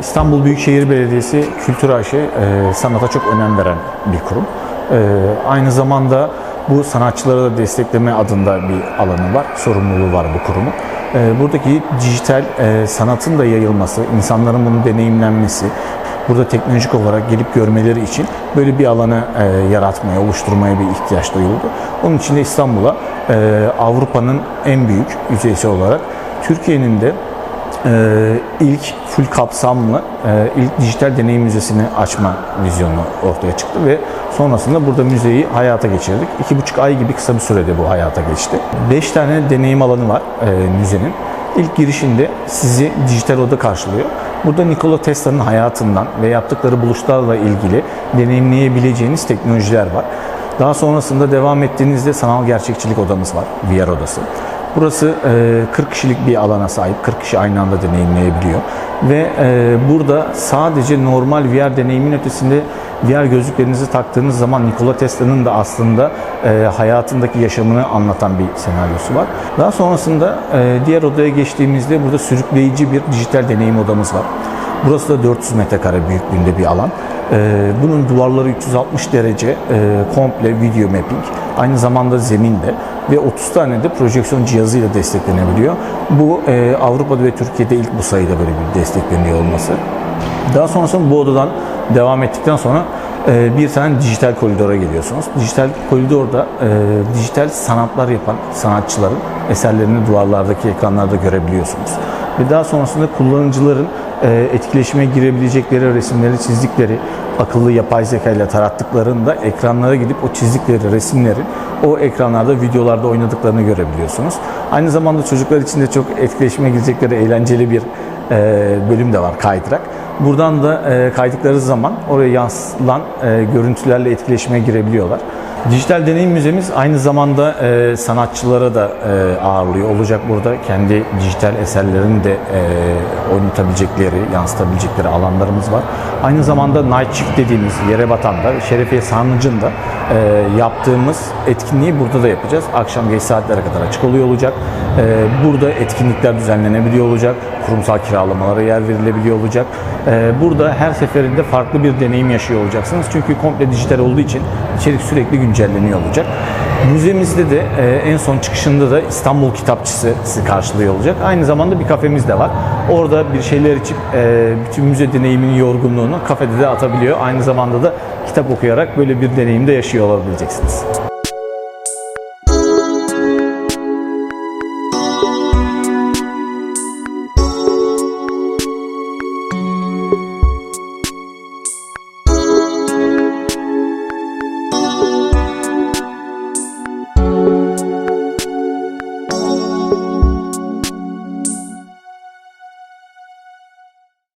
İstanbul Büyükşehir Belediyesi Kültür AŞ e, sanata çok önem veren bir kurum. E, aynı zamanda bu sanatçıları da destekleme adında bir alanı var, sorumluluğu var bu kurumun. E, buradaki dijital e, sanatın da yayılması, insanların bunu deneyimlenmesi, burada teknolojik olarak gelip görmeleri için böyle bir alanı e, yaratmaya, oluşturmaya bir ihtiyaç duyuldu. Onun için de İstanbul'a Avrupa'nın en büyük yüzeysel olarak Türkiye'nin de ilk full kapsamlı e, ilk dijital deneyim müzesini açma vizyonu ortaya çıktı ve sonrasında burada müzeyi hayata geçirdik. İki buçuk ay gibi kısa bir sürede bu hayata geçti. Beş tane deneyim alanı var e, müzenin. İlk girişinde sizi dijital oda karşılıyor. Burada Nikola Tesla'nın hayatından ve yaptıkları buluşlarla ilgili deneyimleyebileceğiniz teknolojiler var. Daha sonrasında devam ettiğinizde sanal gerçekçilik odamız var, VR odası. Burası e, 40 kişilik bir alana sahip, 40 kişi aynı anda deneyimleyebiliyor. Ve e, burada sadece normal VR deneyimin ötesinde VR gözlüklerinizi taktığınız zaman Nikola Tesla'nın da aslında e, hayatındaki yaşamını anlatan bir senaryosu var. Daha sonrasında e, diğer odaya geçtiğimizde burada sürükleyici bir dijital deneyim odamız var. Burası da 400 metrekare büyüklüğünde bir alan. Bunun duvarları 360 derece e, komple video mapping. Aynı zamanda zeminde ve 30 tane de projeksiyon cihazıyla desteklenebiliyor. Bu e, Avrupa'da ve Türkiye'de ilk bu sayıda böyle bir destekleniyor olması. Daha sonrasında bu odadan devam ettikten sonra e, bir tane dijital koridora geliyorsunuz. Dijital koridorda e, dijital sanatlar yapan sanatçıların eserlerini duvarlardaki ekranlarda görebiliyorsunuz. Ve daha sonrasında kullanıcıların e, etkileşime girebilecekleri resimleri çizdikleri akıllı yapay zeka ile tarattıklarında ekranlara gidip o çizdikleri resimlerin o ekranlarda videolarda oynadıklarını görebiliyorsunuz. Aynı zamanda çocuklar için de çok etkileşime girecekleri eğlenceli bir e, bölüm de var kaydırak. Buradan da e, kaydıkları zaman oraya yansılan e, görüntülerle etkileşime girebiliyorlar. Dijital Deneyim Müzemiz aynı zamanda e, sanatçılara da e, ağırlıyor. Olacak burada kendi dijital eserlerini de e, oynatabilecekleri, yansıtabilecekleri alanlarımız var. Aynı zamanda Night Shift dediğimiz yere batanda Şerefiye Sarnıcı'nda e, yaptığımız etkinliği burada da yapacağız. Akşam geç saatlere kadar açık oluyor olacak. E, burada etkinlikler düzenlenebiliyor olacak. Kurumsal kiralamalara yer verilebiliyor olacak. E, burada her seferinde farklı bir deneyim yaşıyor olacaksınız. Çünkü komple dijital olduğu için içerik sürekli güncelleniyor olacak. Müzemizde de e, en son çıkışında da İstanbul Kitapçısı sizi karşılıyor olacak. Aynı zamanda bir kafemiz de var. Orada bir şeyler içip e, bütün müze deneyiminin yorgunluğunu kafede de atabiliyor. Aynı zamanda da kitap okuyarak böyle bir deneyim de yaşıyor olabileceksiniz.